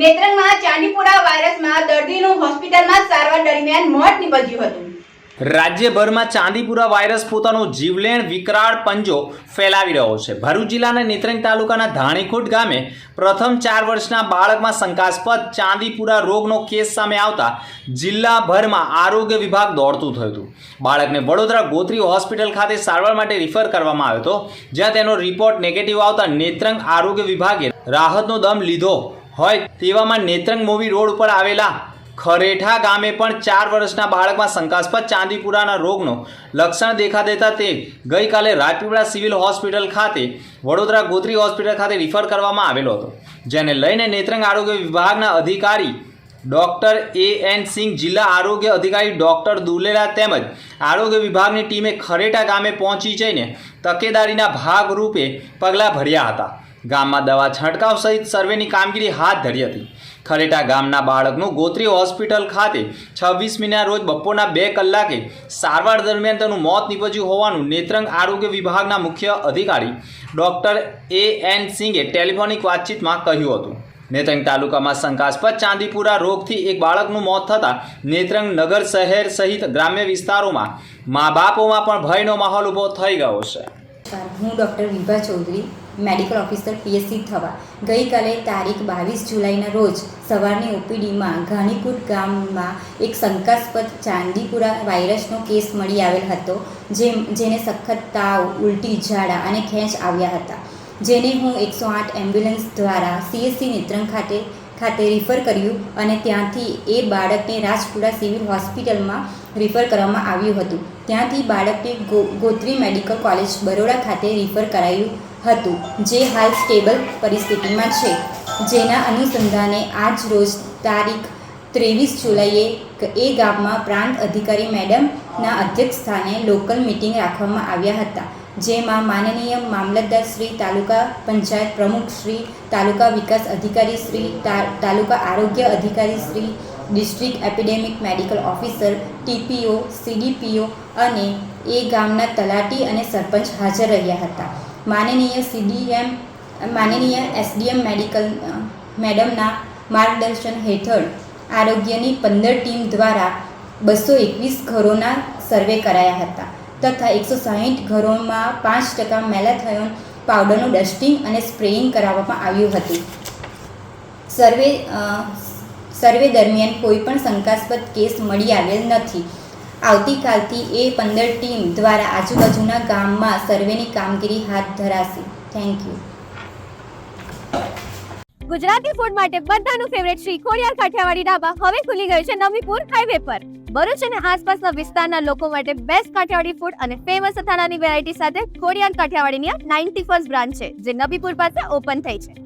નેત્રંગમાં ચાંદીપુરા વાયરસમાં દર્દીનું હોસ્પિટલમાં સારવાર દરમિયાન મોત નીપજ્યું હતું. રાજ્યભરમાં ચાંદીપુરા વાયરસ પોતાનો જીવલેણ વિકરાળ પંજો ફેલાવી રહ્યો છે. ભરૂચ જિલ્લાના નેત્રંગ તાલુકાના ધાણીખોટ ગામે પ્રથમ ચાર વર્ષના બાળકમાં શંકાસ્પદ ચાંદીપુરા રોગનો કેસ સામે આવતા જિલ્લાભરમાં આરોગ્ય વિભાગ દોડતું થયું બાળકને વડોદરા ગોત્રી હોસ્પિટલ ખાતે સારવાર માટે રિફર કરવામાં આવ્યો હતો. જ્યાં તેનો રિપોર્ટ નેગેટિવ આવતા નેત્રંગ આરોગ્ય વિભાગે રાહતનો દમ લીધો. હોય તેવામાં નેત્રંગ મૂવી રોડ ઉપર આવેલા ખરેઠા ગામે પણ ચાર વર્ષના બાળકમાં શંકાસ્પદ ચાંદીપુરાના રોગનો લક્ષણ દેખા દેતા તે ગઈકાલે રાજપીપળા સિવિલ હોસ્પિટલ ખાતે વડોદરા ગોત્રી હોસ્પિટલ ખાતે રિફર કરવામાં આવેલો હતો. જેને લઈને નેત્રંગ આરોગ્ય વિભાગના અધિકારી ડૉક્ટર એ એન સિંહ, જિલ્લા આરોગ્ય અધિકારી ડૉક્ટર દુલેલા તેમજ આરોગ્ય વિભાગની ટીમે ખરેટા ગામે પહોંચી જઈને તકેદારીના ભાગરૂપે પગલાં ભર્યા હતા. ગામમાં દવા છંટકાવ સહિત સર્વેની કામગીરી હાથ ધરી હતી. ખરેટા ગામના બાળકનું ગોત્રી હોસ્પિટલ ખાતે છવ્વીસમીના રોજ બપોરના બે કલાકે સારવાર દરમિયાન તેનું મોત નીપજ્યું હોવાનું નેત્રંગ આરોગ્ય વિભાગના મુખ્ય અધિકારી ડૉક્ટર એ એન સિંઘે ટેલિફોનિક વાતચીતમાં કહ્યું હતું. નેત્રંગ તાલુકામાં શંકાસ્પદ ચાંદીપુરા રોગથી એક બાળકનું મોત થતાં નેત્રંગ નગર શહેર સહિત ગ્રામ્ય વિસ્તારોમાં મા બાપોમાં પણ ભયનો માહોલ ઊભો થઈ ગયો છે. હું doctor Vibha Chaudhary. Medical officer PSC થવા. ગઈકાલે તારીખ બાવીસ જુલાઈના રોજ સવારની ઓપીડીમાં ઘાણીકુટ ગામમાં એક શંકાસ્પદ ચાંદીપુરા વાયરસનો કેસ મળી આવેલ હતો જે જેને સખત તાવ ઉલટી ઝાડા અને ખેંચ આવ્યા હતા. જેને હું એકસો આઠ એમ્બ્યુલન્સ દ્વારા સીએસસી નેત્રંગ ખાતે ખાતે રિફર કર્યું અને ત્યાંથી એ બાળકને રાજપુરા સિવિલ હોસ્પિટલમાં રિફર કરવામાં આવ્યું હતું. ત્યાંથી બાળકને ગોત્રી મેડિકલ કોલેજ બરોડા ખાતે રિફર કરાયું હતું, જે હાલ સ્ટેબલ પરિસ્થિતિમાં છે. જેના અનુસંધાને આજ રોજ તારીખ ત્રેવીસ જુલાઈએ એ ગામમાં પ્રાંત અધિકારી મેડમના અધ્યક્ષ સ્થાને લોકલ મિટિંગ રાખવામાં આવ્યા હતા, જેમાં માનનીય મામલતદાર શ્રી તાલુકા પંચાયત પ્રમુખ શ્રી તાલુકા વિકાસ અધિકારી શ્રી તાલુકા આરોગ્ય અધિકારી Shri district epidemic medical officer, TPO, CDPO અને એ ગામના તલાટી અને સરપંચ હાજર રહ્યા હતા. માનનીય સીડીએમ માનનીય એસડીએમ મેડિકલ મેડમના માર્ગદર્શન હેઠળ આરોગ્યની પંદર ટીમ દ્વારા બસો એકવીસ ઘરોના સર્વે કરાયા હતા તથા એકસો સાહીઠ ઘરોમાં પાંચ ટકા મેલાથયોન પાવડરનું ડસ્ટિંગ અને સ્પ્રેઇંગ કરાવવામાં આવ્યું હતું. સર્વે સર્વે દરમિયાન કોઈ પણ શંકાસ્પદ કેસ મળી આવેલ નથી. આવતીકાલથી એ પંદર ટીમ દ્વારા આજુબાજુના ગામમાં સર્વેની કામગીરી હાથ ધરાશે. થેન્ક યુ ગુજરાતી ફૂડ માટે બધાનું ફેવરેટ શ્રી ખોડિયાર કાઠિયાવાડી ઢાબા હવે ખુલી ગયું છે નવીપુર હાઈવે પર. ભરૂચ અને આસપાસના વિસ્તારના લોકો માટે બેસ્ટ કાઠિયાવાડી ફૂડ અને ફેમસ અથાણાની વેરાયટી સાથે ખોડિયાર કાઠિયાવાડીની આ નાઇન્ટી ફર્સ્ટ બ્રાન્ચ છે, જે નબીપુર પાસે ઓપન થઈ છે.